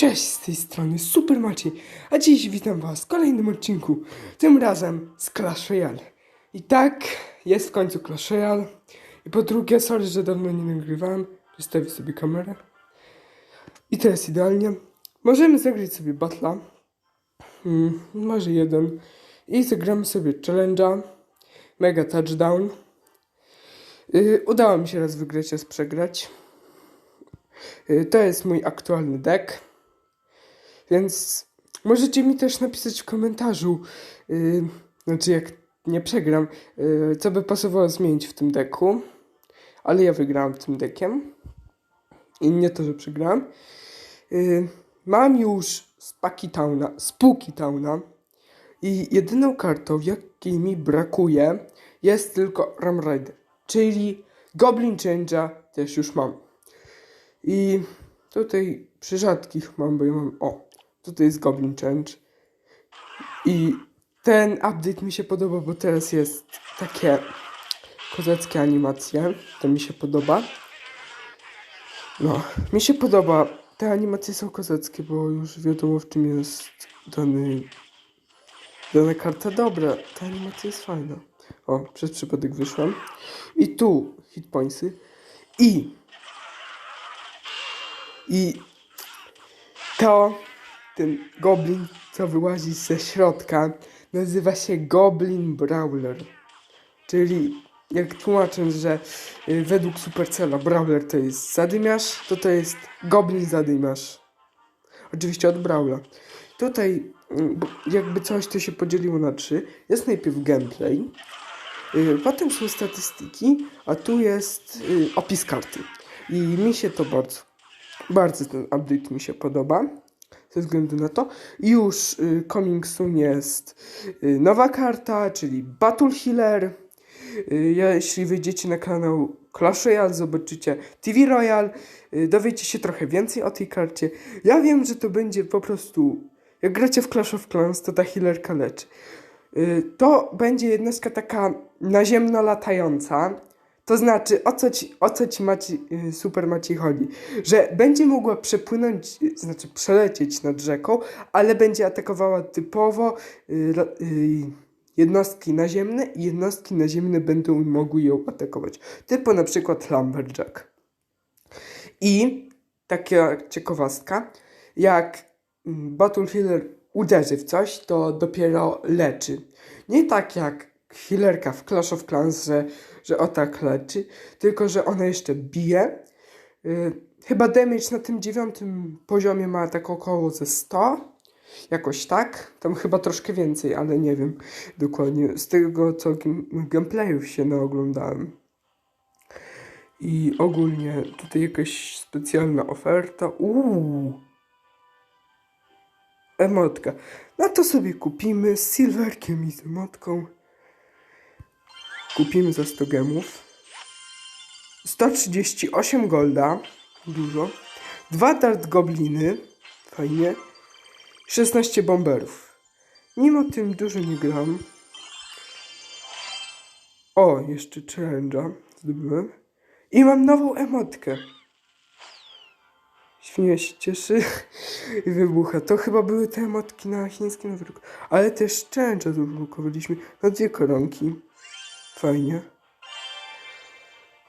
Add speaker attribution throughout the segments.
Speaker 1: Cześć z tej strony Super a dziś witam was w kolejnym odcinku, tym razem z Clash Royale. I tak, jest w końcu Clash Royale. I po drugie, sorry, że dawno nie nagrywałem, przestawię sobie kamerę. I teraz idealnie. Możemy zagrać sobie battle'a, hmm, może jeden, i zagramy sobie challenge'a, mega touchdown. Yy, udało mi się raz wygrać, raz przegrać. Yy, To jest mój aktualny deck. Więc możecie mi też napisać w komentarzu, yy, znaczy jak nie przegram, yy, co by pasowało zmienić w tym deku. Ale ja wygrałem tym dekiem. I nie to, że przegrałem. Yy, mam już Spaki Towna, Spooky Towna. I jedyną kartą, jakiej mi brakuje, jest tylko Ram Rider. Czyli Goblin Change'a też już mam. I tutaj przy rzadkich mam, bo ja mam. O, tutaj jest Goblin Change. I ten update mi się podoba, bo teraz jest takie kozackie animacje. To mi się podoba. No, mi się podoba. Te animacje są kozackie, bo już wiadomo w czym jest dany, dana karta. Dobra, ta animacja jest fajna. O, przez przypadek wyszłam. I tu hitpointsy. I i to ten goblin, co wyłazi ze środka, nazywa się Goblin Brawler. Czyli jak tłumacząc, że y, według Supercella Brawler to jest zadymiarz, to to jest Goblin zadymiarz. Oczywiście od Brawla. Tutaj bo jakby coś to się podzieliło na trzy. Jest najpierw gameplay, y, potem są statystyki, a tu jest y, opis karty. I mi się to bardzo bardzo ten update mi się podoba. Ze względu na to. Już y, coming soon jest y, nowa karta, czyli Battle Healer. Y, jeśli wejdziecie na kanał Clash Royale, zobaczycie TV Royale, y, dowiecie się trochę więcej o tej karcie. Ja wiem, że to będzie po prostu. Jak gracie w Clash of Clans, to ta healerka leczy. Y, to będzie jednostka taka naziemno latająca. To znaczy, o co ci, o co ci Maci, y, super Maciej chodzi? Że będzie mogła przepłynąć, y, znaczy przelecieć nad rzeką, ale będzie atakowała typowo y, y, jednostki naziemne i jednostki naziemne będą mogły ją atakować. Typu na przykład Lumberjack. I taka ciekawostka, jak mm, Battle Healer uderzy w coś, to dopiero leczy. Nie tak jak healerka w Clash of Clans, że, że o tak leczy, tylko że ona jeszcze bije. Y, chyba damage na tym dziewiątym poziomie ma tak około ze 100. Jakoś tak. Tam chyba troszkę więcej, ale nie wiem dokładnie. Z tego co gameplayów się naoglądałem. I ogólnie tutaj jakaś specjalna oferta. Uuu. Emotka. No to sobie kupimy z silverkiem i z emotką. Kupimy za 100 gemów. 138 golda. Dużo. Dwa dart gobliny. Fajnie. 16 bomberów. Mimo tym dużo nie gram. O, jeszcze challenge'a zdobyłem. I mam nową emotkę. Świnia się cieszy i wybucha. To chyba były te emotki na chińskim Nowy Rok. Ale też challenge'a odblokowaliśmy na dwie koronki. Fajnie.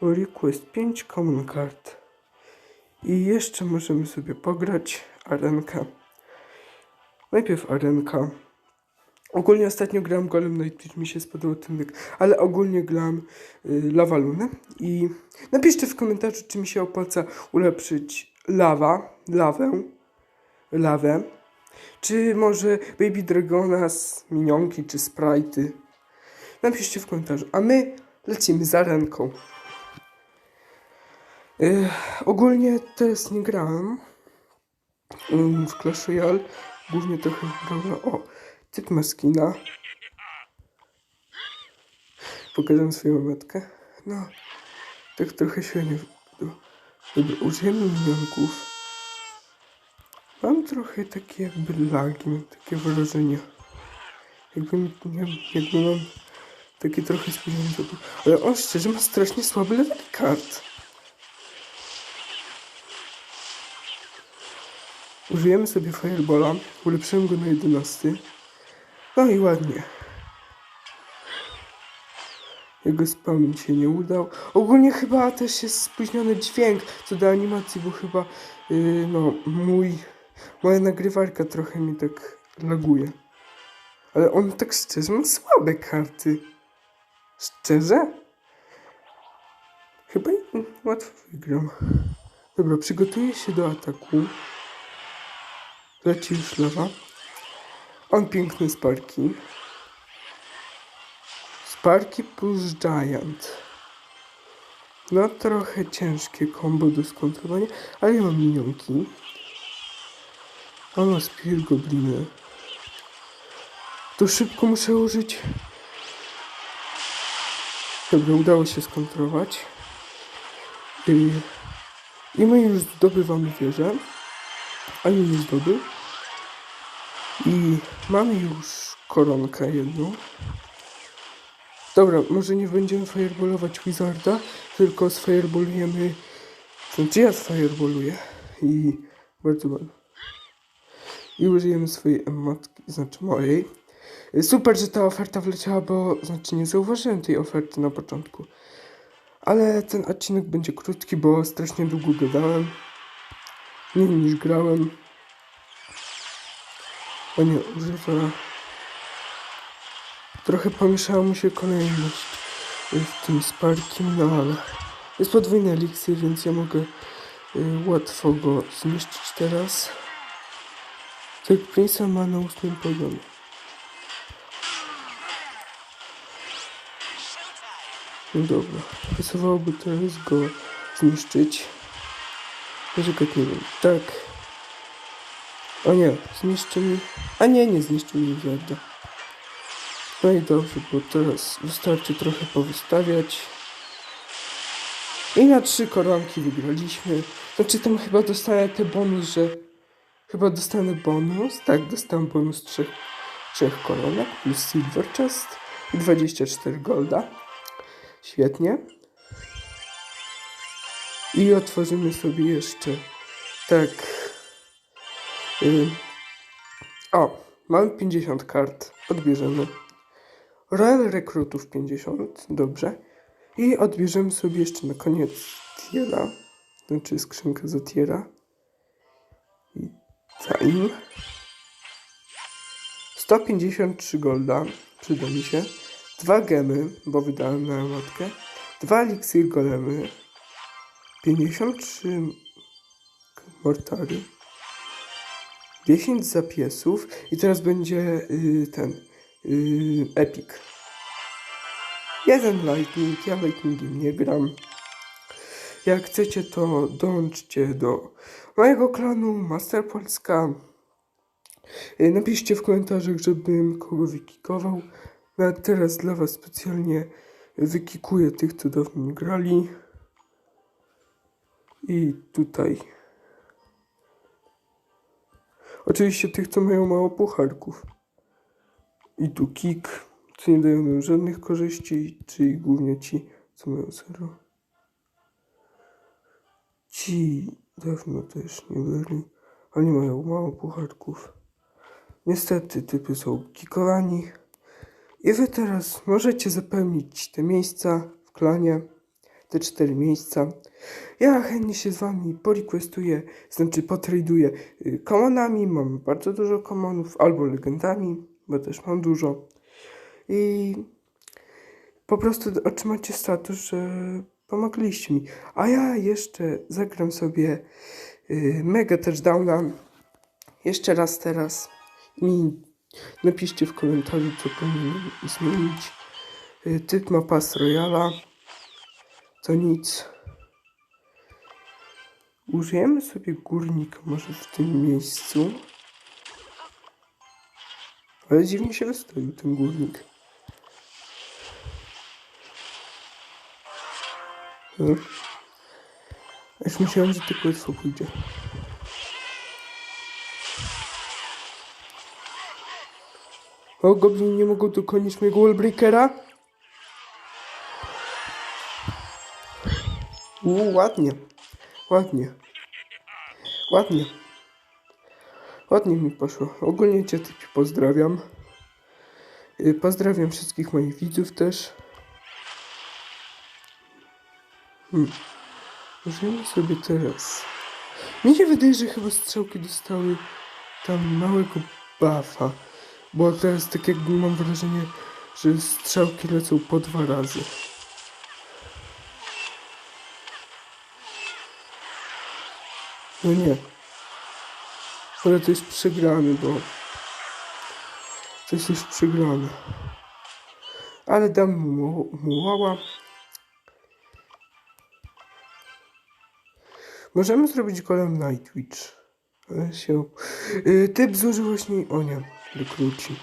Speaker 1: Request 5 common card. I jeszcze możemy sobie pograć arenka. Najpierw arenka. Ogólnie ostatnio grałem Golem też mi się spodobał ten deck, ale ogólnie grałem y, Lava Lunę i napiszcie w komentarzu, czy mi się opłaca ulepszyć lawa, lawę, lawę, czy może Baby Dragona z minionki, czy Sprite'y. Napiszcie w komentarzu, a my lecimy za ręką. Yy, ogólnie teraz nie grałem ym, w Clash Royale. Głównie trochę grałem. O, typ ma skina. Pokażę swoją metkę. No, tak trochę średnio. Dobra, użyjemy minionków. Mam trochę takie jakby lagi, mam takie wrażenie. Jakby, nie wiem, jakby mam takie trochę spóźnione. Ale on szczerze ma strasznie słaby level kart. Użyjemy sobie Firebola, ulepszyłem go na 11. No i ładnie. Jego spam się nie udał. Ogólnie chyba też jest spóźniony dźwięk co do animacji, bo chyba yy, no mój moja nagrywarka trochę mi tak laguje. Ale on tak szczerze ma słabe karty. Szczerze? Chyba i- łatwo wygram. Dobra, przygotuję się do ataku. Leci już lawa. On piękny Sparki. Sparki plus Giant. No trochę ciężkie combo do skontrolowania, ale ja mam minionki. On ma Spear Gobliny. To szybko muszę użyć. Dobra, udało się skontrolować. I, i my już zdobywamy wieżę. Ani nie zdobył. I mamy już koronkę jedną. Dobra, może nie będziemy fireballować Wizarda, tylko sfireballujemy... Znaczy ja sfireballuję. I bardzo bardzo. I użyjemy swojej emotki, znaczy mojej. Super, że ta oferta wleciała, bo znaczy nie zauważyłem tej oferty na początku. Ale ten odcinek będzie krótki, bo strasznie długo gadałem. Mniej niż grałem. O nie, używa... Trochę pomieszała mu się kolejność w tym sparkiem, no ale... Jest podwójny eliksir, więc ja mogę y, łatwo go zniszczyć teraz. Tak Prince'a ma na ósmym poziomie. No dobra, pasowałoby teraz go zniszczyć. Poczekać nie wiem, tak. O nie, zniszczy mi... A nie, nie zniszczy mi Wizarda. No i dobrze, bo teraz wystarczy trochę powystawiać. I na trzy koronki wygraliśmy. Znaczy tam chyba dostanę ten bonus, że... Chyba dostanę bonus. Tak, dostałem bonus trzech, trzech koronek plus silver chest i 24 golda. Świetnie. I otworzymy sobie jeszcze tak. Ym. o, mamy 50 kart. Odbierzemy. Royal Rekrutów 50. Dobrze. I odbierzemy sobie jeszcze na koniec tiera. Znaczy skrzynkę za tiera. I time. 153 golda. Przyda mi się. Dwa gemy, bo wydałem na emotkę. Dwa eliksir golemy. 53 mortary. 10 zapiesów. I teraz będzie y, ten y, epic. Jeden lightning. Ja lightningiem nie gram. Jak chcecie, to dołączcie do mojego klanu Master Polska. Y, Napiszcie w komentarzach, żebym kogo wykikował. Nawet teraz dla Was specjalnie wykikuję tych, co dawno grali. I tutaj. Oczywiście tych, co mają mało pucharków. I tu kick, co nie dają nam żadnych korzyści, czyli głównie ci, co mają zero. Ci dawno też nie byli. Oni mają mało pucharków. Niestety typy są kikowani. I wy teraz możecie zapełnić te miejsca w klanie. Te cztery miejsca. Ja chętnie się z wami porequestuję, znaczy potraduję y, komonami. Mam bardzo dużo komonów, albo legendami, bo też mam dużo. I po prostu otrzymacie status, że pomogliście mi. A ja jeszcze zagram sobie y, mega touchdowna. Jeszcze raz teraz. Mi napiszcie w komentarzu, co powinienem zmienić. Y, typ ma pas Royala. To nic. Użyjemy sobie górnika może w tym miejscu. Ale dziwnie się wystawił ten górnik. No. Już myślałem, że tylko łatwo pójdzie. O, goblin nie mogą dokonić mojego wallbreakera. Uuu, ładnie. Ładnie. Ładnie. Ładnie mi poszło. Ogólnie cię typi pozdrawiam. Y, Pozdrawiam wszystkich moich widzów też. Hmm. Sobie teraz. Mi się wydaje, że chyba strzałki dostały tam małego buffa. Bo teraz tak jakby mam wrażenie, że strzałki lecą po dwa razy. No nie. Ale to jest przegrany, bo... To jest już przegrane. Ale dam mu mułała. Możemy zrobić golem Nightwitch. Ale się... Yy, typ zużył właśnie... O nie, rekruci.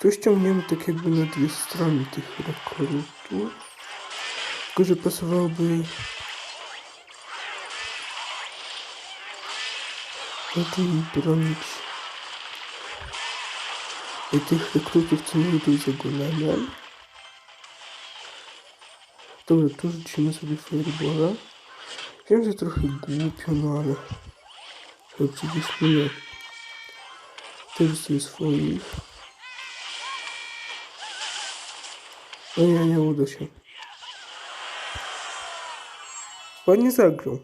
Speaker 1: Tu ściągniemy tak jakby na dwie strony tych rekrutów. Tylko, że pasowałoby... lepiej bronić i tych rekrutów, co nie idą za golemem. Dobra, tu rzucimy sobie fireballa. Wiem, że trochę głupio, no ale... Oczywiście nie. Sobie swoich. No nie, nie uda się. Ładnie zagrał.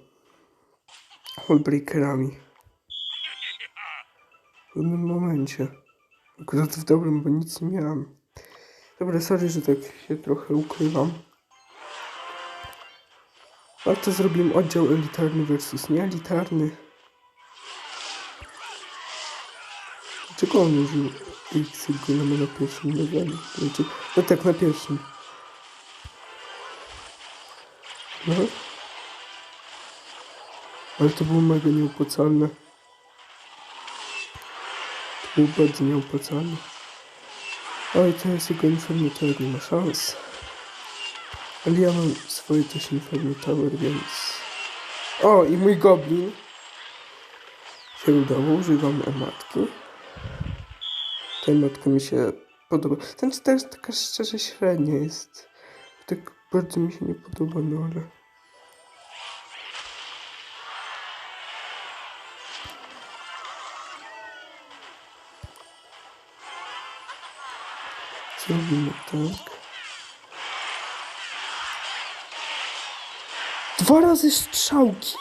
Speaker 1: Hallbreakerami. W pewnym momencie. Akurat w dobrym, bo nic nie miałem. Dobra, sorry, że tak się trochę ukrywam. A to zrobimy oddział elitarny versus nieelitarny. Dlaczego on użył X golemy na pierwszym levelu? Znaczy, no tak, na pierwszym. No. Ale to było mega nieopłacalne. To było bardzo nieopłacalne. Oj, teraz jego Inferno Tower nie ma szans. Ale ja mam swoje też Inferno Tower, więc... O, i mój goblin się udało, używam ematki. Ta ematka mi się podoba. Ten też taka szczerze średnia jest. Tak bardzo mi się nie podoba, no ale... Zrobimy tak. Dwa razy strzałki?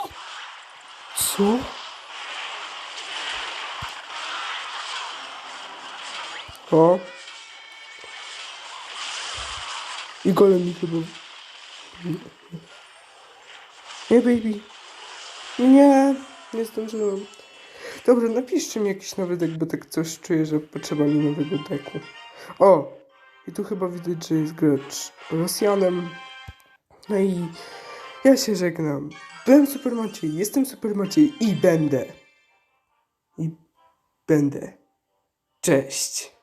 Speaker 1: Co? O. I golem mi chyba... Nie, baby. Nie, nie zdążyłem. Dobra, napiszcie mi jakiś nowy deck, bo tak coś czuję, że potrzeba mi nowego deku. O! I tu chyba widać, że jest gracz Rosjanem. No i ja się żegnam. Byłem Super Maciej, jestem Super Maciej i będę. I będę. Cześć.